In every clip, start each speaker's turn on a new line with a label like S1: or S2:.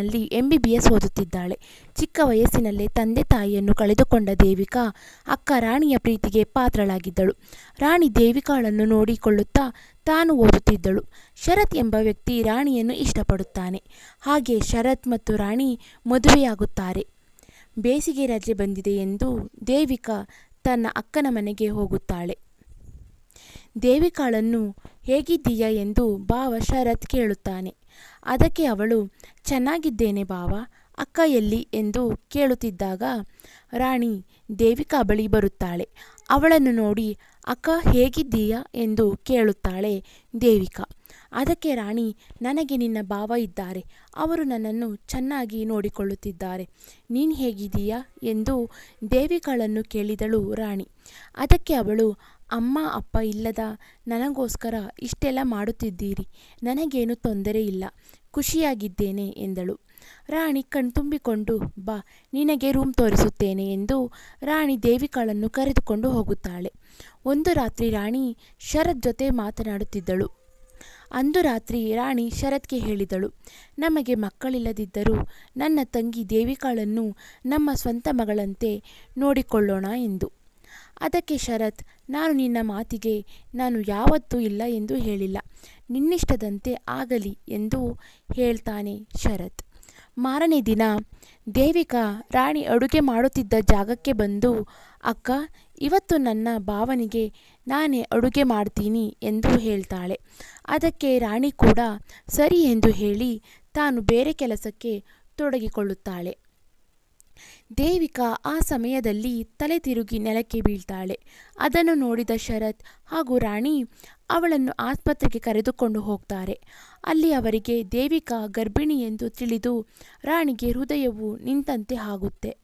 S1: ನಲ್ಲಿ ಎಂಬಿಬಿಎಸ್ ಓದುತ್ತಿದ್ದಾಳೆ. ಚಿಕ್ಕ ವಯಸ್ಸಿನಲ್ಲೇ ತಂದೆ ತಾಯಿಯನ್ನು ಕಳೆದುಕೊಂಡ ದೇವಿಕಾ ಅಕ್ಕ ರಾಣಿಯ ಪ್ರೀತಿಗೆ ಪಾತ್ರಳಾಗಿದ್ದಳು. ರಾಣಿ ದೇವಿಕಾಳನ್ನು ನೋಡಿಕೊಳ್ಳುತ್ತಾ ತಾನು ಓದುತ್ತಿದ್ದಳು. ಶರತ್ ಎಂಬ ವ್ಯಕ್ತಿ ರಾಣಿಯನ್ನು ಇಷ್ಟಪಡುತ್ತಾನೆ. ಹಾಗೆ ಶರತ್ ಮತ್ತು ರಾಣಿ ಮದುವೆಯಾಗುತ್ತಾರೆ. ಬೇಸಿಗೆ ರಜೆ ಬಂದಿದೆ ಎಂದು ದೇವಿಕಾ ತನ್ನ ಅಕ್ಕನ ಮನೆಗೆ ಹೋಗುತ್ತಾಳೆ. ದೇವಿಕಾಳನ್ನು ಹೇಗಿದ್ದೀಯಾ ಎಂದು ಬಾವ ಶರತ್ ಕೇಳುತ್ತಾನೆ. ಅದಕ್ಕೆ ಅವಳು, ಚೆನ್ನಾಗಿದ್ದೇನೆ ಬಾವ ಅಕ್ಕ ಎಲ್ಲಿ ಎಂದು ಕೇಳುತ್ತಿದ್ದಾಗ ರಾಣಿ ದೇವಿಕಾ ಬಳಿ ಬರುತ್ತಾಳೆ. ಅವಳನ್ನು ನೋಡಿ, ಅಕ್ಕ ಹೇಗಿದ್ದೀಯಾ ಎಂದು ಕೇಳುತ್ತಾಳೆ ದೇವಿಕಾ. ಅದಕ್ಕೆ ರಾಣಿ, ನನಗೆ ನಿನ್ನ ಭಾವ ಇದ್ದಾರೆ. ಅವರು ನನ್ನನ್ನು ಚೆನ್ನಾಗಿ ನೋಡಿಕೊಳ್ಳುತ್ತಿದ್ದಾರೆ. ನೀನು ಹೇಗಿದ್ದೀಯಾ ಎಂದು ದೇವಿಕಾಳನ್ನು ಕೇಳಿದಳು ರಾಣಿ. ಅದಕ್ಕೆ ಅವಳು ಅಮ್ಮ, ಅಪ್ಪ ಇಲ್ಲದ ನನಗೋಸ್ಕರ ಇಷ್ಟೆಲ್ಲ ಮಾಡುತ್ತಿದ್ದೀರಿ. ನನಗೇನು ತೊಂದರೆ ಇಲ್ಲ. ಖುಷಿಯಾಗಿದ್ದೇನೆ ಎಂದಳು. ರಾಣಿ ಕಣ್ತುಂಬಿಕೊಂಡು ಬಾ, ನಿನಗೆ ರೂಮ್ ತೋರಿಸುತ್ತೇನೆ ಎಂದು ರಾಣಿ ದೇವಿಕಾಳನ್ನು ಕರೆದುಕೊಂಡು ಹೋಗುತ್ತಾಳೆ. ಒಂದು ರಾತ್ರಿ ರಾಣಿ ಶರತ್ ಜೊತೆ ಮಾತನಾಡುತ್ತಿದ್ದಳು. ಅಂದು ರಾತ್ರಿ ರಾಣಿ ಶರತ್ಗೆ ಹೇಳಿದಳು, ನಮಗೆ ಮಕ್ಕಳಿಲ್ಲದಿದ್ದರೂ ನನ್ನ ತಂಗಿ ದೇವಿಕಾಳನ್ನು ನಮ್ಮ ಸ್ವಂತ ಮಗಳಂತೆ ನೋಡಿಕೊಳ್ಳೋಣ ಎಂದು. ಅದಕ್ಕೆ ಶರತ್, ನಾನು ನಿನ್ನ ಮಾತಿಗೆ ನಾನು ಯಾವತ್ತೂ ಇಲ್ಲ ಎಂದು ಹೇಳಿಲ್ಲ. ನಿನ್ನಿಷ್ಟದಂತೆ ಆಗಲಿ ಎಂದು ಹೇಳ್ತಾನೆ ಶರತ್. ಮಾರನೇ ದಿನ ದೇವಿಕಾ ರಾಣಿ ಅಡುಗೆ ಮಾಡುತ್ತಿದ್ದ ಜಾಗಕ್ಕೆ ಬಂದು, ಅಕ್ಕ, ಇವತ್ತು ನನ್ನ ಭಾವನಿಗೆ ನಾನೇ ಅಡುಗೆ ಮಾಡ್ತೀನಿ ಎಂದು ಹೇಳ್ತಾಳೆ. ಅದಕ್ಕೆ ರಾಣಿ ಕೂಡ, ಸರಿ ಎಂದು ಹೇಳಿ ತಾನು ಬೇರೆ ಕೆಲಸಕ್ಕೆ ತೊಡಗಿಕೊಳ್ಳುತ್ತಾಳೆ. ದೇವಿಕಾ ಆ ಸಮಯದಲ್ಲಿ ತಲೆ ತಿರುಗಿ ನೆಲಕ್ಕೆ ಬೀಳ್ತಾಳೆ. ಅದನ್ನು ನೋಡಿದ ಶರತ್ ಹಾಗೂ ರಾಣಿ ಅವಳನ್ನು ಆಸ್ಪತ್ರೆಗೆ ಕರೆದುಕೊಂಡು ಹೋಗ್ತಾರೆ. ಅಲ್ಲಿ ಅವರಿಗೆ ದೇವಿಕಾ ಗರ್ಭಿಣಿ ಎಂದು ತಿಳಿದು ರಾಣಿಗೆ ಹೃದಯವು ನಿಂತಂತೆ ಆಗುತ್ತೆ.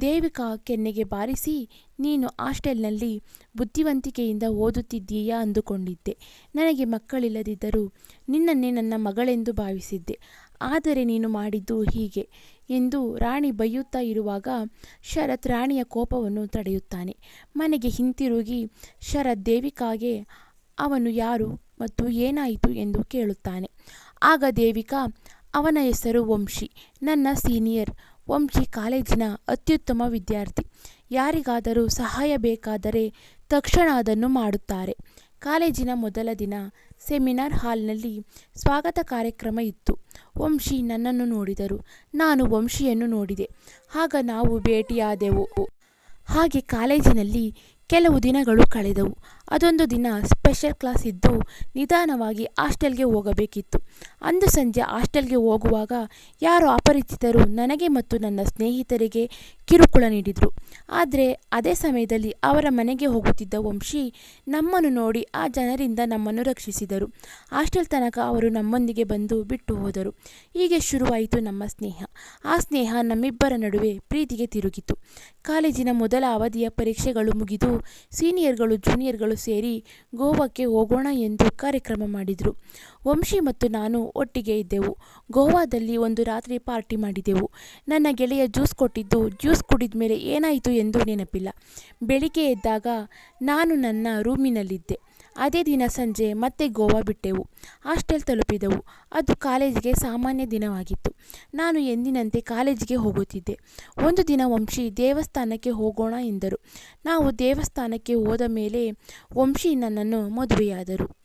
S1: ದೇವಿಕಾ ಕೆನ್ನೆಗೆ ಬಾರಿಸಿ, ನೀನು ಹಾಸ್ಟೆಲ್ನಲ್ಲಿ ಬುದ್ಧಿವಂತಿಕೆಯಿಂದ ಓದುತ್ತಿದ್ದೀಯಾ? ಅಂದುಕೊಂಡಿದ್ದೆ. ನನಗೆ ಮಕ್ಕಳಿಲ್ಲದಿದ್ದರೂ ನಿನ್ನನ್ನೇ ನನ್ನ ಮಗಳೆಂದು ಭಾವಿಸಿದ್ದೆ. ಆದರೆ ನೀನು ಮಾಡಿದ್ದು ಹೀಗೆ ಎಂದು ರಾಣಿ ಬೈಯುತ್ತಾ ಇರುವಾಗ ಶರತ್ ರಾಣಿಯ ಕೋಪವನ್ನು ತಡೆಯುತ್ತಾನೆ. ಮನೆಗೆ ಹಿಂತಿರುಗಿ ಶರತ್ ದೇವಿಕಾಗೆ, ಅವನು ಯಾರು ಮತ್ತು ಏನಾಯಿತು ಎಂದು ಕೇಳುತ್ತಾನೆ. ಆಗ ದೇವಿಕಾ, ಅವನ ಹೆಸರು ವಂಶಿ, ನನ್ನ ಸೀನಿಯರ್. ವಂಶಿ ಕಾಲೇಜಿನ ಅತ್ಯುತ್ತಮ ವಿದ್ಯಾರ್ಥಿ. ಯಾರಿಗಾದರೂ ಸಹಾಯ ಬೇಕಾದರೆ ತಕ್ಷಣ ಅದನ್ನು ಮಾಡುತ್ತಾರೆ. ಕಾಲೇಜಿನ ಮೊದಲ ದಿನ ಸೆಮಿನಾರ್ ಹಾಲ್ನಲ್ಲಿ ಸ್ವಾಗತ ಕಾರ್ಯಕ್ರಮ ಇತ್ತು. ವಂಶಿ ನನ್ನನ್ನು ನೋಡಿದರು. ನಾನು ವಂಶಿಯನ್ನು ನೋಡಿದೆ. ಆಗ ನಾವು ಭೇಟಿಯಾದೆವು. ಹಾಗೆ ಕಾಲೇಜಿನಲ್ಲಿ ಕೆಲವು ದಿನಗಳು ಕಳೆದವು. ಅದೊಂದು ದಿನ ಸ್ಪೆಷಲ್ ಕ್ಲಾಸ್ ಇದ್ದು ನಿಧಾನವಾಗಿ ಹಾಸ್ಟೆಲ್ಗೆ ಹೋಗಬೇಕಿತ್ತು. ಅಂದು ಸಂಜೆ ಹಾಸ್ಟೆಲ್ಗೆ ಹೋಗುವಾಗ ಯಾರೋ ಅಪರಿಚಿತರು ನನಗೆ ಮತ್ತು ನನ್ನ ಸ್ನೇಹಿತರಿಗೆ ಕಿರುಕುಳ ನೀಡಿದರು. ಆದರೆ ಅದೇ ಸಮಯದಲ್ಲಿ ಅವರ ಮನೆಗೆ ಹೋಗುತ್ತಿದ್ದ ವಂಶಿ ನಮ್ಮನ್ನು ನೋಡಿ ಆ ಜನರಿಂದ ನಮ್ಮನ್ನು ರಕ್ಷಿಸಿದರು. ಹಾಸ್ಟೆಲ್ ತನಕ ಅವರು ನಮ್ಮೊಂದಿಗೆ ಬಂದು ಬಿಟ್ಟು ಹೋದರು. ಹೀಗೆ ಶುರುವಾಯಿತು ನಮ್ಮ ಸ್ನೇಹ. ಆ ಸ್ನೇಹ ನಮ್ಮಿಬ್ಬರ ನಡುವೆ ಪ್ರೀತಿಗೆ ತಿರುಗಿತು. ಕಾಲೇಜಿನ ಮೊದಲ ಅವಧಿಯ ಪರೀಕ್ಷೆಗಳು ಮುಗಿದು ಸೀನಿಯರ್ಗಳು, ಜೂನಿಯರ್ಗಳು ಸೇರಿ ಗೋವಾಕ್ಕೆ ಹೋಗೋಣ ಎಂದು ಕಾರ್ಯಕ್ರಮ ಮಾಡಿದರು. ವಂಶಿ ಮತ್ತು ನಾನು ಒಟ್ಟಿಗೆ ಇದ್ದೆವು. ಗೋವಾದಲ್ಲಿ ಒಂದು ರಾತ್ರಿ ಪಾರ್ಟಿ ಮಾಡಿದೆವು. ನನ್ನ ಗೆಳೆಯ ಜ್ಯೂಸ್ ಕೊಟ್ಟಿದ್ದು, ಜ್ಯೂಸ್ ಕುಡಿದ ಮೇಲೆ ಏನಾಯಿತು ಎಂದು ನೆನಪಿಲ್ಲ. ಬೆಳಿಗ್ಗೆ ಎದ್ದಾಗ ನಾನು ನನ್ನ ರೂಮಿನಲ್ಲಿದ್ದೆ. ಅದೇ ದಿನ ಸಂಜೆ ಮತ್ತೆ ಗೋವಾ ಬಿಟ್ಟೆವು. ಹಾಸ್ಟೆಲ್ ತಲುಪಿದೆವು. ಅದು ಕಾಲೇಜಿಗೆ ಸಾಮಾನ್ಯ ದಿನವಾಗಿತ್ತು. ನಾನು ಎಂದಿನಂತೆ ಕಾಲೇಜಿಗೆ ಹೋಗುತ್ತಿದ್ದೆ. ಒಂದು ದಿನ ವಂಶಿ ದೇವಸ್ಥಾನಕ್ಕೆ ಹೋಗೋಣ ಎಂದರು. ನಾವು ದೇವಸ್ಥಾನಕ್ಕೆ ಹೋದ ಮೇಲೆ ವಂಶಿ ನನ್ನನ್ನು ಮದುವೆಯಾದರು.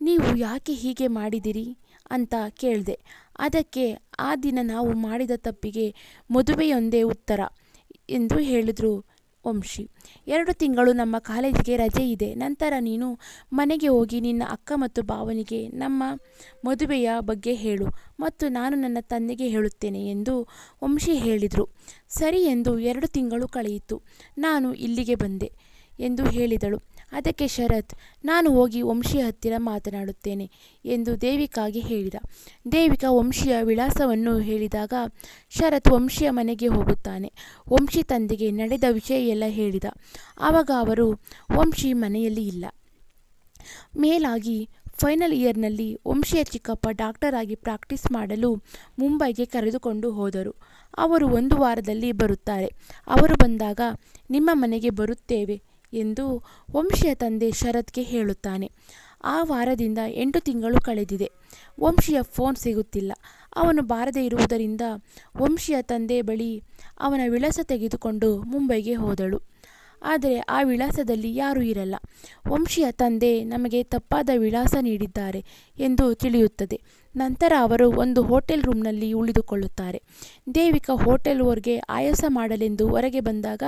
S1: ನೀವು ಯಾಕೆ ಹೀಗೆ ಮಾಡಿದಿರಿ ಅಂತ ಕೇಳಿದೆ. ಅದಕ್ಕೆ ಆ ದಿನ ನಾವು ಮಾಡಿದ ತಪ್ಪಿಗೆ ಮದುವೆಯೊಂದೇ ಉತ್ತರ ಎಂದು ಹೇಳಿದರು ವಂಶಿ. ಎರಡು ತಿಂಗಳು ನಮ್ಮ ಕಾಲೇಜಿಗೆ ರಜೆ ಇದೆ. ನಂತರ ನೀನು ಮನೆಗೆ ಹೋಗಿ ನಿನ್ನ ಅಕ್ಕ ಮತ್ತು ಭಾವನಿಗೆ ನಮ್ಮ ಮದುವೆಯ ಬಗ್ಗೆ ಹೇಳು ಮತ್ತು ನಾನು ನನ್ನ ತಂದೆಗೆ ಹೇಳುತ್ತೇನೆ ಎಂದು ವಂಶಿ ಹೇಳಿದರು. ಸರಿ ಎಂದು ಎರಡು ತಿಂಗಳು ಕಳೆಯಿತು. ನಾನು ಇಲ್ಲಿಗೆ ಬಂದೆ ಎಂದು ಹೇಳಿದಳು. ಅದಕ್ಕೆ ಶರತ್, ನಾನು ಹೋಗಿ ವಂಶಿಯ ಹತ್ತಿರ ಮಾತನಾಡುತ್ತೇನೆ ಎಂದು ದೇವಿಕಾಗೆ ಹೇಳಿದ. ದೇವಿಕಾ ವಂಶಿಯ ವಿಳಾಸವನ್ನು ಹೇಳಿದಾಗ ಶರತ್ ವಂಶಿಯ ಮನೆಗೆ ಹೋಗುತ್ತಾನೆ. ವಂಶಿ ತಂದೆಗೆ ನಡೆದ ವಿಷಯ ಎಲ್ಲ ಹೇಳಿದ. ಆವಾಗ ಅವರು ವಂಶಿ ಮನೆಯಲ್ಲಿ ಇಲ್ಲ. ಮೇಲಾಗಿ ಫೈನಲ್ ಇಯರ್ನಲ್ಲಿ ವಂಶಿಯ ಚಿಕ್ಕಪ್ಪ ಡಾಕ್ಟರ್ ಆಗಿ ಪ್ರಾಕ್ಟೀಸ್ ಮಾಡಲು ಮುಂಬೈಗೆ ಕರೆದುಕೊಂಡು ಹೋದರು. ಅವರು ಒಂದು ವಾರದಲ್ಲಿ ಬರುತ್ತಾರೆ. ಅವರು ಬಂದಾಗ ನಿಮ್ಮ ಮನೆಗೆ ಬರುತ್ತೇವೆ. ಎಂದು ವಂಶಿಯ ತಂದೆ ಶರತ್ಗೆ ಹೇಳುತ್ತಾನೆ. ಆ ವಾರದಿಂದ ಎಂಟು ತಿಂಗಳು ಕಳೆದಿದೆ. ವಂಶಿಯ ಫೋನ್ ಸಿಗುತ್ತಿಲ್ಲ. ಅವನು ಬಾರದೇ ಇರುವುದರಿಂದ ವಂಶಿಯ ತಂದೆ ಬಳಿ ಅವನ ವಿಳಾಸ ತೆಗೆದುಕೊಂಡು ಮುಂಬೈಗೆ ಹೋದಳು. ಆದರೆ ಆ ವಿಳಾಸದಲ್ಲಿ ಯಾರೂ ಇರಲ್ಲ. ವಂಶಿಯ ತಂದೆ ನಮಗೆ ತಪ್ಪಾದ ವಿಳಾಸ ನೀಡಿದ್ದಾರೆ ಎಂದು ತಿಳಿಯುತ್ತದೆ. ನಂತರ ಅವರು ಒಂದು ಹೋಟೆಲ್ ರೂಮ್ನಲ್ಲಿ ಉಳಿದುಕೊಳ್ಳುತ್ತಾರೆ. ದೇವಿಕಾ ಹೋಟೆಲ್ ಓರ್ಗೆ ಆಯಾಸ ಮಾಡಲೆಂದು ಹೊರಗೆ ಬಂದಾಗ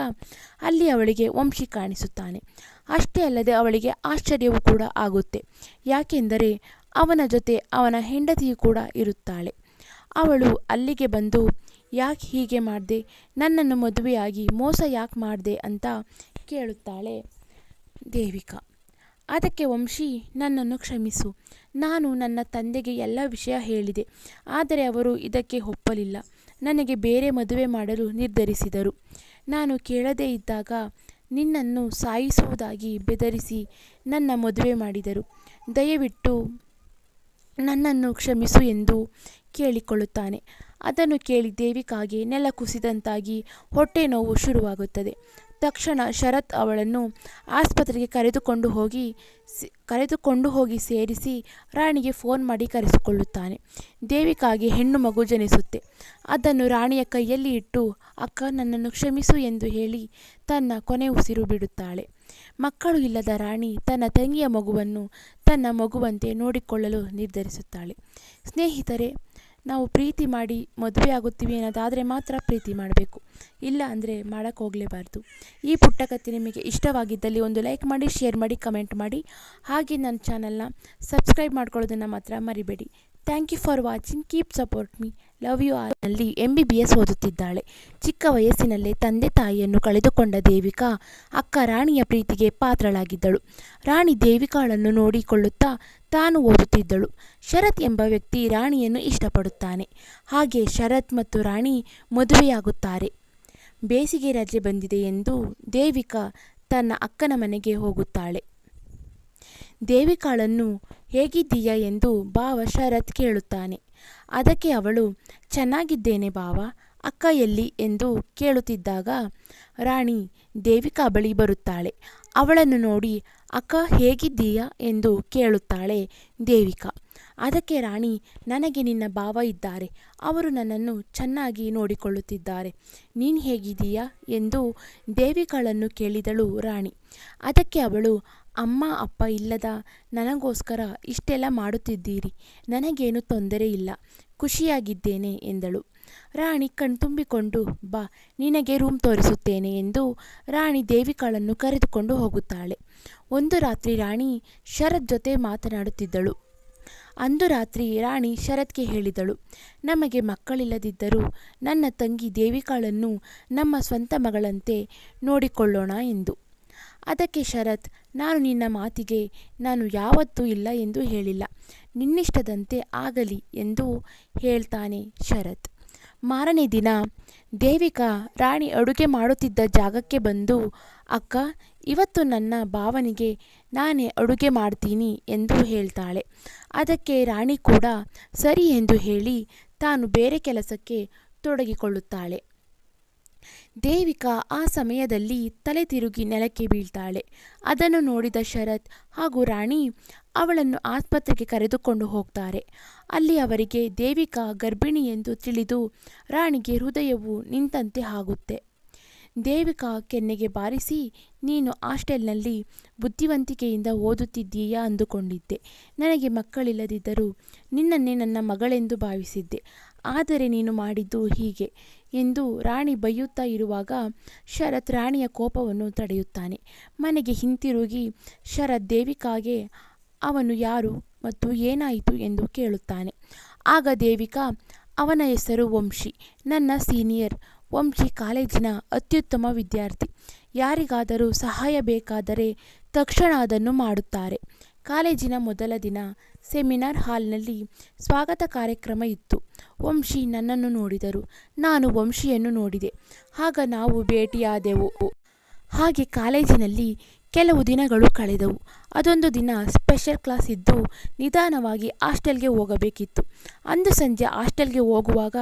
S1: ಅಲ್ಲಿ ಅವಳಿಗೆ ವಂಶಿ ಕಾಣಿಸುತ್ತಾನೆ. ಅಷ್ಟೇ ಅಲ್ಲದೆ ಅವಳಿಗೆ ಆಶ್ಚರ್ಯವೂ ಕೂಡ ಆಗುತ್ತೆ. ಯಾಕೆಂದರೆ ಅವನ ಜೊತೆ ಅವನ ಹೆಂಡತಿಯು ಕೂಡ ಇರುತ್ತಾಳೆ. ಅವಳು ಅಲ್ಲಿಗೆ ಬಂದು ಯಾಕೆ ಹೀಗೆ ಮಾಡಿದೆ? ನನ್ನನ್ನು ಮದುವೆಯಾಗಿ ಮೋಸ ಯಾಕೆ ಮಾಡಿದೆ ಅಂತ ಕೇಳುತ್ತಾಳೆ ದೇವಿಕಾ. ಅದಕ್ಕೆ ವಂಶಿ, ನನ್ನನ್ನು ಕ್ಷಮಿಸು. ನಾನು ನನ್ನ ತಂದೆಗೆ ಎಲ್ಲ ವಿಷಯ ಹೇಳಿದೆ. ಆದರೆ ಅವರು ಇದಕ್ಕೆ ಒಪ್ಪಲಿಲ್ಲ. ನನಗೆ ಬೇರೆ ಮದುವೆ ಮಾಡಲು ನಿರ್ಧರಿಸಿದರು. ನಾನು ಕೇಳದೇ ಇದ್ದಾಗ ನಿನ್ನನ್ನು ಸಾಯಿಸುವುದಾಗಿ ಬೆದರಿಸಿ ನನ್ನ ಮದುವೆ ಮಾಡಿದರು. ದಯವಿಟ್ಟು ನನ್ನನ್ನು ಕ್ಷಮಿಸು ಎಂದು ಕೇಳಿಕೊಳ್ಳುತ್ತಾನೆ. ಅದನ್ನು ಕೇಳಿ ದೇವಿಕಾಗೆ ನೆಲ ಕುಸಿದಂತಾಗಿ ಹೊಟ್ಟೆ ನೋವು ಶುರುವಾಗುತ್ತದೆ. ತಕ್ಷಣ ಶರತ್ ಅವಳನ್ನು ಆಸ್ಪತ್ರೆಗೆ ಕರೆದುಕೊಂಡು ಹೋಗಿ ಕರೆದುಕೊಂಡು ಹೋಗಿ ಸೇರಿಸಿ ರಾಣಿಗೆ ಫೋನ್ ಮಾಡಿ ಕರೆಸಿಕೊಳ್ಳುತ್ತಾನೆ. ದೇವಿಕಾಗೆ ಹೆಣ್ಣು ಮಗು ಜನಿಸುತ್ತೆ. ಅದನ್ನು ರಾಣಿಯ ಕೈಯಲ್ಲಿ ಇಟ್ಟು, ಅಕ್ಕ, ನನ್ನನ್ನು ಕ್ಷಮಿಸು ಎಂದು ಹೇಳಿ ತನ್ನ ಕೊನೆ ಉಸಿರು ಬಿಡುತ್ತಾಳೆ. ಮಕ್ಕಳು ಇಲ್ಲದ ರಾಣಿ ತನ್ನ ತಂಗಿಯ ಮಗುವನ್ನು ತನ್ನ ಮಗುವಂತೆ ನೋಡಿಕೊಳ್ಳಲು ನಿರ್ಧರಿಸುತ್ತಾಳೆ. ಸ್ನೇಹಿತರೆ ನಾವು ಪ್ರೀತಿ ಮಾಡಿ ಮದುವೆ ಆಗುತ್ತೀವಿ ಅನ್ನೋದಾದರೆ ಮಾತ್ರ ಪ್ರೀತಿ ಮಾಡಬೇಕು. ಇಲ್ಲ ಅಂದರೆ ಮಾಡೋಕ್ಕೆ ಹೋಗಲೇಬಾರ್ದು. ಈ ಪುಟ್ಟ ಕಥೆ ನಿಮಗೆ ಇಷ್ಟವಾಗಿದ್ದಲ್ಲಿ ಒಂದು ಲೈಕ್ ಮಾಡಿ ಶೇರ್ ಮಾಡಿ ಕಮೆಂಟ್ ಮಾಡಿ. ಹಾಗೆ ನನ್ನ ಚಾನಲ್ನ ಸಬ್ಸ್ಕ್ರೈಬ್ ಮಾಡ್ಕೊಳ್ಳೋದನ್ನು ಮಾತ್ರ ಮರಿಬೇಡಿ. Thank you for watching keep support me love you ನಲ್ಲಿ ಎಂ ಬಿ ಬಿ ಎಸ್ ಓದುತ್ತಿದ್ದಾಳೆ. ಚಿಕ್ಕ ವಯಸ್ಸಿನಲ್ಲೇ ತಂದೆ ತಾಯಿಯನ್ನು ಕಳೆದುಕೊಂಡ ದೇವಿಕಾ ಅಕ್ಕ ರಾಣಿಯ ಪ್ರೀತಿಗೆ ಪಾತ್ರಳಾಗಿದ್ದಳು. ರಾಣಿ ದೇವಿಕಾಳನ್ನು ನೋಡಿಕೊಳ್ಳುತ್ತಾ ತಾನು ಓದುತ್ತಿದ್ದಳು. ಶರತ್ ಎಂಬ ವ್ಯಕ್ತಿ ರಾಣಿಯನ್ನು ಇಷ್ಟಪಡುತ್ತಾನೆ. ಹಾಗೆ ಶರತ್ ಮತ್ತು ರಾಣಿ ಮದುವೆಯಾಗುತ್ತಾರೆ. ಬೇಸಿಗೆ ರಜೆ ಬಂದಿದೆ ಎಂದು ದೇವಿಕಾ ತನ್ನ ಅಕ್ಕನ ಮನೆಗೆ ಹೋಗುತ್ತಾಳೆ. ದೇವಿಕಾಳನ್ನು ಹೇಗಿದ್ದೀಯಾ ಎಂದು ಭಾವ ಶರತ್ ಕೇಳುತ್ತಾನೆ. ಅದಕ್ಕೆ ಅವಳು ಚೆನ್ನಾಗಿದ್ದೇನೆ ಬಾವ ಅಕ್ಕ ಎಲ್ಲಿ? ಎಂದು ಕೇಳುತ್ತಿದ್ದಾಗ ರಾಣಿ ದೇವಿಕಾ ಬಳಿ ಬರುತ್ತಾಳೆ. ಅವಳನ್ನು ನೋಡಿ ಅಕ್ಕ ಹೇಗಿದ್ದೀಯಾ ಎಂದು ಕೇಳುತ್ತಾಳೆ ದೇವಿಕಾ. ಅದಕ್ಕೆ ರಾಣಿ, ನನಗೆ ನಿನ್ನ ಭಾವ ಇದ್ದಾರೆ. ಅವರು ನನ್ನನ್ನು ಚೆನ್ನಾಗಿ ನೋಡಿಕೊಳ್ಳುತ್ತಿದ್ದಾರೆ. ನೀನು ಹೇಗಿದ್ದೀಯಾ ಎಂದು ದೇವಿಕಾಳನ್ನು ಕೇಳಿದಳು ರಾಣಿ. ಅದಕ್ಕೆ ಅವಳು, ಅಮ್ಮ, ಅಪ್ಪ ಇಲ್ಲದ ನನಗೋಸ್ಕರ ಇಷ್ಟೆಲ್ಲ ಮಾಡುತ್ತಿದ್ದೀರಿ. ನನಗೇನು ತೊಂದರೆ ಇಲ್ಲ. ಖುಷಿಯಾಗಿದ್ದೇನೆ ಎಂದಳು. ರಾಣಿ ಕಣ್ತುಂಬಿಕೊಂಡು ಬಾ, ನಿನಗೆ ರೂಮ್ ತೋರಿಸುತ್ತೇನೆ ಎಂದು ರಾಣಿ ದೇವಿಕಾಳನ್ನು ಕರೆದುಕೊಂಡು ಹೋಗುತ್ತಾಳೆ. ಒಂದು ರಾತ್ರಿ ರಾಣಿ ಶರತ್ ಜೊತೆ ಮಾತನಾಡುತ್ತಿದ್ದಳು. ಅಂದು ರಾತ್ರಿ ರಾಣಿ ಶರತ್ಗೆ ಹೇಳಿದಳು, ನಮಗೆ ಮಕ್ಕಳಿಲ್ಲದಿದ್ದರೂ ನನ್ನ ತಂಗಿ ದೇವಿಕಾಳನ್ನು ನಮ್ಮ ಸ್ವಂತ ಮಗಳಂತೆ ನೋಡಿಕೊಳ್ಳೋಣ ಎಂದು. ಅದಕ್ಕೆ ಶರತ್, ನಾನು ನಿನ್ನ ಮಾತಿಗೆ ನಾನು ಯಾವತ್ತೂ ಇಲ್ಲ ಎಂದು ಹೇಳಿಲ್ಲ. ನಿನ್ನಿಷ್ಟದಂತೆ ಆಗಲಿ ಎಂದು ಹೇಳ್ತಾನೆ ಶರತ್. ಮಾರನೇ ದಿನ ದೇವಿಕಾ ರಾಣಿ ಅಡುಗೆ ಮಾಡುತ್ತಿದ್ದ ಜಾಗಕ್ಕೆ ಬಂದು, ಅಕ್ಕ, ಇವತ್ತು ನನ್ನ ಭಾವನಿಗೆ ನಾನೇ ಅಡುಗೆ ಮಾಡ್ತೀನಿ ಎಂದು ಹೇಳ್ತಾಳೆ. ಅದಕ್ಕೆ ರಾಣಿ ಕೂಡ, ಸರಿ ಎಂದು ಹೇಳಿ ತಾನು ಬೇರೆ ಕೆಲಸಕ್ಕೆ ತೊಡಗಿಕೊಳ್ಳುತ್ತಾಳೆ. ದೇವಿಕಾ ಆ ಸಮಯದಲ್ಲಿ ತಲೆ ತಿರುಗಿ ನೆಲಕ್ಕೆ ಬೀಳ್ತಾಳೆ. ಅದನ್ನು ನೋಡಿದ ಶರತ್ ಹಾಗೂ ರಾಣಿ ಅವಳನ್ನು ಆಸ್ಪತ್ರೆಗೆ ಕರೆದುಕೊಂಡು ಹೋಗ್ತಾರೆ. ಅಲ್ಲಿ ಅವರಿಗೆ ದೇವಿಕಾ ಗರ್ಭಿಣಿ ಎಂದು ತಿಳಿದು ರಾಣಿಗೆ ಹೃದಯವು ನಿಂತಂತೆ ಆಗುತ್ತೆ. ದೇವಿಕಾ ಕೆನ್ನೆಗೆ ಬಾರಿಸಿ, ನೀನು ಹಾಸ್ಟೆಲ್ನಲ್ಲಿ ಬುದ್ಧಿವಂತಿಕೆಯಿಂದ ಓದುತ್ತಿದ್ದೀಯಾ? ಅಂದುಕೊಂಡಿದ್ದೆ. ನನಗೆ ಮಕ್ಕಳಿಲ್ಲದಿದ್ದರೂ ನಿನ್ನನ್ನೇ ನನ್ನ ಮಗಳೆಂದು ಭಾವಿಸಿದ್ದೆ. ಆದರೆ ನೀನು ಮಾಡಿದ್ದು ಹೀಗೆ. ಎಂದು ರಾಣಿ ಬೈಯುತ್ತಾ ಇರುವಾಗ ಶರತ್ ರಾಣಿಯ ಕೋಪವನ್ನು ತಡೆಯುತ್ತಾನೆ. ಮನೆಗೆ ಹಿಂತಿರುಗಿ ಶರತ್ ದೇವಿಕಾಗೆ, ಅವನು ಯಾರು ಮತ್ತು ಏನಾಯಿತು ಎಂದು ಕೇಳುತ್ತಾನೆ. ಆಗ ದೇವಿಕಾ, ಅವನ ಹೆಸರು ವಂಶಿ, ನನ್ನ ಸೀನಿಯರ್. ವಂಶಿ ಕಾಲೇಜಿನ ಅತ್ಯುತ್ತಮ ವಿದ್ಯಾರ್ಥಿ. ಯಾರಿಗಾದರೂ ಸಹಾಯ ಬೇಕಾದರೆ ತಕ್ಷಣ ಅದನ್ನು ಮಾಡುತ್ತಾರೆ. ಕಾಲೇಜಿನ ಮೊದಲ ದಿನ ಸೆಮಿನಾರ್ ಹಾಲ್ನಲ್ಲಿ ಸ್ವಾಗತ ಕಾರ್ಯಕ್ರಮ ಇತ್ತು. ವಂಶಿ ನನ್ನನ್ನು ನೋಡಿದರು. ನಾನು ವಂಶಿಯನ್ನು ನೋಡಿದೆ. ಆಗ ನಾವು ಭೇಟಿಯಾದೆವು. ಹಾಗೆ ಕಾಲೇಜಿನಲ್ಲಿ ಕೆಲವು ದಿನಗಳು ಕಳೆದವು. ಅದೊಂದು ದಿನ ಸ್ಪೆಷಲ್ ಕ್ಲಾಸ್ ಇದ್ದು ನಿಧಾನವಾಗಿ ಹಾಸ್ಟೆಲ್ಗೆ ಹೋಗಬೇಕಿತ್ತು. ಅಂದು ಸಂಜೆ ಹಾಸ್ಟೆಲ್ಗೆ ಹೋಗುವಾಗ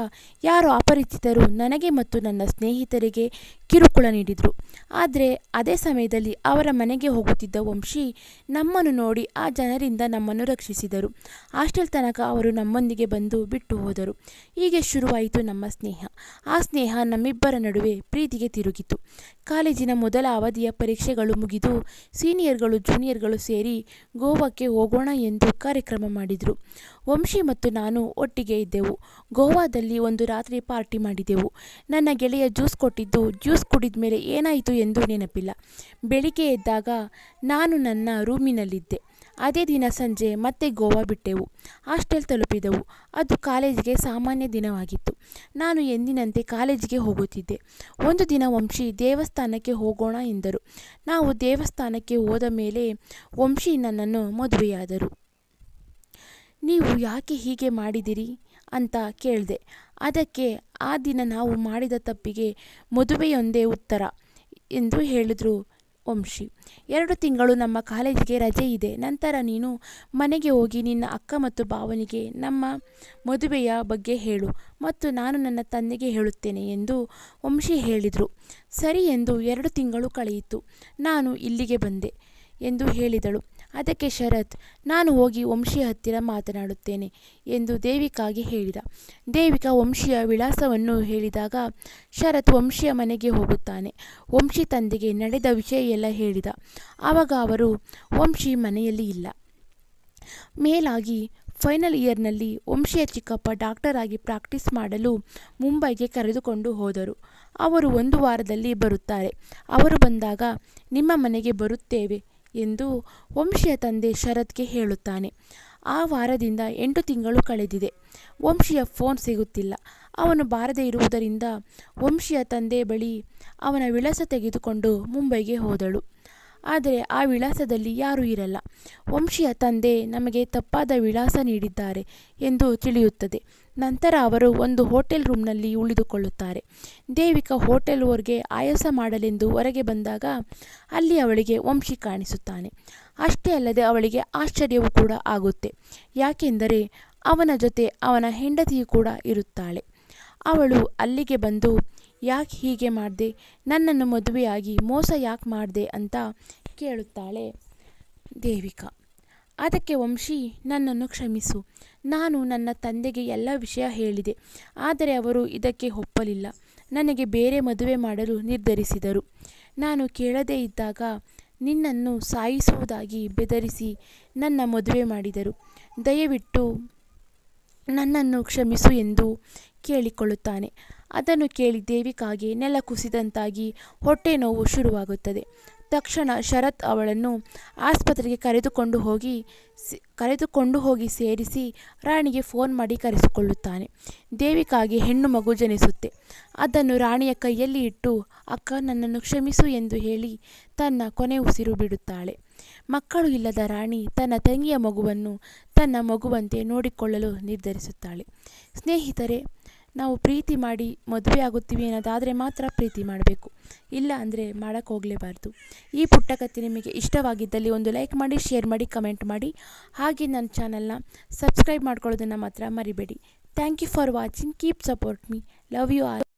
S1: ಯಾರೋ ಅಪರಿಚಿತರು ನನಗೆ ಮತ್ತು ನನ್ನ ಸ್ನೇಹಿತರಿಗೆ ಕಿರುಕುಳ ನೀಡಿದರು. ಆದರೆ ಅದೇ ಸಮಯದಲ್ಲಿ ಅವರ ಮನೆಗೆ ಹೋಗುತ್ತಿದ್ದ ವಂಶಿ ನಮ್ಮನ್ನು ನೋಡಿ ಆ ಜನರಿಂದ ನಮ್ಮನ್ನು ರಕ್ಷಿಸಿದರು. ಹಾಸ್ಟೆಲ್ ತನಕ ಅವರು ನಮ್ಮೊಂದಿಗೆ ಬಂದು ಬಿಟ್ಟು ಹೋದರು. ಹೀಗೆ ಶುರುವಾಯಿತು ನಮ್ಮ ಸ್ನೇಹ. ಆ ಸ್ನೇಹ ನಮ್ಮಿಬ್ಬರ ನಡುವೆ ಪ್ರೀತಿಗೆ ತಿರುಗಿತು. ಕಾಲೇಜಿನ ಮೊದಲ ಅವಧಿಯ ಪರೀಕ್ಷೆಗಳು ಮುಗಿದು ಸೀನಿಯರ್ಗಳು, ಜೂನಿಯರ್ಗಳು ಸೇರಿ ಗೋವಾಕ್ಕೆ ಹೋಗೋಣ ಎಂದು ಕಾರ್ಯಕ್ರಮ ಮಾಡಿದರು. ವಂಶಿ ಮತ್ತು ನಾನು ಒಟ್ಟಿಗೆ ಇದ್ದೆವು. ಗೋವಾದಲ್ಲಿ ಒಂದು ರಾತ್ರಿ ಪಾರ್ಟಿ ಮಾಡಿದೆವು. ನನ್ನ ಗೆಳೆಯ ಜ್ಯೂಸ್ ಕೊಟ್ಟಿದ್ದು, ಜ್ಯೂಸ್ ಕುಡಿದ ಮೇಲೆ ಏನಾಯಿತು ಎಂದು ನೆನಪಿಲ್ಲ. ಬೆಳಿಗ್ಗೆ ಎದ್ದಾಗ ನಾನು ನನ್ನ ರೂಮಿನಲ್ಲಿದ್ದೆ. ಅದೇ ದಿನ ಸಂಜೆ ಮತ್ತೆ ಗೋವಾ ಬಿಟ್ಟೆವು. ಹಾಸ್ಟೆಲ್ ತಲುಪಿದೆವು. ಅದು ಕಾಲೇಜಿಗೆ ಸಾಮಾನ್ಯ ದಿನವಾಗಿತ್ತು. ನಾನು ಎಂದಿನಂತೆ ಕಾಲೇಜಿಗೆ ಹೋಗುತ್ತಿದ್ದೆ. ಒಂದು ದಿನ ವಂಶಿ ದೇವಸ್ಥಾನಕ್ಕೆ ಹೋಗೋಣ ಎಂದರು. ನಾವು ದೇವಸ್ಥಾನಕ್ಕೆ ಹೋದ ಮೇಲೆ ವಂಶಿ ನನ್ನನ್ನು ಮದುವೆಯಾದರು. ನೀವು ಯಾಕೆ ಹೀಗೆ ಮಾಡಿದಿರಿ ಅಂತ ಕೇಳಿದೆ. ಅದಕ್ಕೆ ಆ ದಿನ ನಾವು ಮಾಡಿದ ತಪ್ಪಿಗೆ ಮದುವೆಯೊಂದೇ ಉತ್ತರ ಎಂದು ಹೇಳಿದರು ವಂಶಿ. ಎರಡು ತಿಂಗಳು ನಮ್ಮ ಕಾಲೇಜಿಗೆ ರಜೆ ಇದೆ. ನಂತರ ನೀನು ಮನೆಗೆ ಹೋಗಿ ನಿನ್ನ ಅಕ್ಕ ಮತ್ತು ಭಾವನಿಗೆ ನಮ್ಮ ಮದುವೆಯ ಬಗ್ಗೆ ಹೇಳು ಮತ್ತು ನಾನು ನನ್ನ ತಂದೆಗೆ ಹೇಳುತ್ತೇನೆ ಎಂದು ವಂಶಿ ಹೇಳಿದರು. ಸರಿ ಎಂದು ಎರಡು ತಿಂಗಳು ಕಳೆಯಿತು. ನಾನು ಇಲ್ಲಿಗೆ ಬಂದೆ ಎಂದು ಹೇಳಿದಳು. ಅದಕ್ಕೆ ಶರತ್, ನಾನು ಹೋಗಿ ವಂಶಿಯ ಹತ್ತಿರ ಮಾತನಾಡುತ್ತೇನೆ ಎಂದು ದೇವಿಕಾಗೆ ಹೇಳಿದ. ದೇವಿಕಾ ವಂಶಿಯ ವಿಳಾಸವನ್ನು ಹೇಳಿದಾಗ ಶರತ್ ವಂಶಿಯ ಮನೆಗೆ ಹೋಗುತ್ತಾನೆ. ವಂಶಿ ತಂದೆಗೆ ನಡೆದ ವಿಷಯ ಎಲ್ಲ ಹೇಳಿದ. ಆವಾಗ ಅವರು ವಂಶಿ ಮನೆಯಲ್ಲಿ ಇಲ್ಲ. ಮೇಲಾಗಿ ಫೈನಲ್ ಇಯರ್ನಲ್ಲಿ ವಂಶಿಯ ಚಿಕ್ಕಪ್ಪ ಡಾಕ್ಟರ್ ಆಗಿ ಪ್ರಾಕ್ಟೀಸ್ ಮಾಡಲು ಮುಂಬೈಗೆ ಕರೆದುಕೊಂಡು ಹೋದರು. ಅವರು ಒಂದು ವಾರದಲ್ಲಿ ಬರುತ್ತಾರೆ. ಅವರು ಬಂದಾಗ, ನಿಮ್ಮ ಮನೆಗೆ ಬರುತ್ತೇವೆ. ಎಂದು ವಂಶಿಯ ತಂದೆ ಶರತ್ಗೆ ಹೇಳುತ್ತಾನೆ. ಆ ವಾರದಿಂದ ಎಂಟು ತಿಂಗಳು ಕಳೆದಿದೆ. ವಂಶಿಯ ಫೋನ್ ಸಿಗುತ್ತಿಲ್ಲ. ಅವನು ಬಾರದೇ ಇರುವುದರಿಂದ ವಂಶಿಯ ತಂದೆ ಬಳಿ ಅವನ ವಿಳಾಸ ತೆಗೆದುಕೊಂಡು ಮುಂಬೈಗೆ ಹೋದಳು. ಆದರೆ ಆ ವಿಳಾಸದಲ್ಲಿ ಯಾರೂ ಇರಲ್ಲ. ವಂಶಿಯ ತಂದೆ ನಮಗೆ ತಪ್ಪಾದ ವಿಳಾಸ ನೀಡಿದ್ದಾರೆ ಎಂದು ತಿಳಿಯುತ್ತದೆ. ನಂತರ ಅವರು ಒಂದು ಹೋಟೆಲ್ ರೂಮ್ನಲ್ಲಿ ಉಳಿದುಕೊಳ್ಳುತ್ತಾರೆ. ದೇವಿಕಾ ಹೋಟೆಲ್ ಓರ್ಗೆ ಆಯಾಸ ಮಾಡಲೆಂದು ಹೊರಗೆ ಬಂದಾಗ ಅಲ್ಲಿ ಅವಳಿಗೆ ವಂಶಿ ಕಾಣಿಸುತ್ತಾನೆ. ಅಷ್ಟೇ ಅಲ್ಲದೆ ಅವಳಿಗೆ ಆಶ್ಚರ್ಯವೂ ಕೂಡ ಆಗುತ್ತೆ. ಯಾಕೆಂದರೆ ಅವನ ಜೊತೆ ಅವನ ಹೆಂಡತಿಯು ಕೂಡ ಇರುತ್ತಾಳೆ. ಅವಳು ಅಲ್ಲಿಗೆ ಬಂದು ಯಾಕೆ ಹೀಗೆ ಮಾಡಿದೆ? ನನ್ನನ್ನು ಮದುವೆಯಾಗಿ ಮೋಸ ಯಾಕೆ ಮಾಡಿದೆ ಅಂತ ಕೇಳುತ್ತಾಳೆ ದೇವಿಕಾ. ಅದಕ್ಕೆ ವಂಶಿ, ನನ್ನನ್ನು ಕ್ಷಮಿಸು. ನಾನು ನನ್ನ ತಂದೆಗೆ ಎಲ್ಲ ವಿಷಯ ಹೇಳಿದೆ. ಆದರೆ ಅವರು ಇದಕ್ಕೆ ಒಪ್ಪಲಿಲ್ಲ. ನನಗೆ ಬೇರೆ ಮದುವೆ ಮಾಡಲು ನಿರ್ಧರಿಸಿದರು. ನಾನು ಕೇಳದೇ ಇದ್ದಾಗ ನಿನ್ನನ್ನು ಸಾಯಿಸುವುದಾಗಿ ಬೆದರಿಸಿ ನನ್ನ ಮದುವೆ ಮಾಡಿದರು. ದಯವಿಟ್ಟು ನನ್ನನ್ನು ಕ್ಷಮಿಸು ಎಂದು ಕೇಳಿಕೊಳ್ಳುತ್ತಾನೆ. ಅದನ್ನು ಕೇಳಿ ದೇವಿಕಾಗೆ ನೆಲ ಕುಸಿದಂತಾಗಿ ಹೊಟ್ಟೆ ನೋವು ಶುರುವಾಗುತ್ತದೆ. ತಕ್ಷಣ ಶರತ್ ಅವಳನ್ನು ಆಸ್ಪತ್ರೆಗೆ ಕರೆದುಕೊಂಡು ಹೋಗಿ ಕರೆದುಕೊಂಡು ಹೋಗಿ ಸೇರಿಸಿ ರಾಣಿಗೆ ಫೋನ್ ಮಾಡಿ ಕರೆಸಿಕೊಳ್ಳುತ್ತಾನೆ. ದೇವಿಕಾಗೆ ಹೆಣ್ಣು ಮಗು ಜನಿಸುತ್ತೆ. ಅದನ್ನು ರಾಣಿಯ ಕೈಯಲ್ಲಿ ಇಟ್ಟು, ಅಕ್ಕ, ನನ್ನನ್ನು ಕ್ಷಮಿಸು ಎಂದು ಹೇಳಿ ತನ್ನ ಕೊನೆ ಉಸಿರು ಬಿಡುತ್ತಾಳೆ. ಮಕ್ಕಳು ಇಲ್ಲದ ರಾಣಿ ತನ್ನ ತಂಗಿಯ ಮಗುವನ್ನು ತನ್ನ ಮಗುವಂತೆ ನೋಡಿಕೊಳ್ಳಲು ನಿರ್ಧರಿಸುತ್ತಾಳೆ. ಸ್ನೇಹಿತರೆ, ನಾವು ಪ್ರೀತಿ ಮಾಡಿ ಮದುವೆ ಆಗುತ್ತೀವಿ ಅನ್ನೋದಾದರೆ ಮಾತ್ರ ಪ್ರೀತಿ ಮಾಡಬೇಕು. ಇಲ್ಲ ಅಂದರೆ ಮಾಡೋಕ್ಕೆ ಹೋಗಲೇಬಾರ್ದು. ಈ ಪುಟ್ಟ ಕಥೆ ನಿಮಗೆ ಇಷ್ಟವಾಗಿದ್ದಲ್ಲಿ ಒಂದು ಲೈಕ್ ಮಾಡಿ, ಶೇರ್ ಮಾಡಿ, ಕಮೆಂಟ್ ಮಾಡಿ. ಹಾಗೆ ನನ್ನ ಚಾನಲ್ನ ಸಬ್ಸ್ಕ್ರೈಬ್ ಮಾಡ್ಕೊಳ್ಳೋದನ್ನು ಮಾತ್ರ ಮರಿಬೇಡಿ. Thank you for watching. Keep support me. Love you all.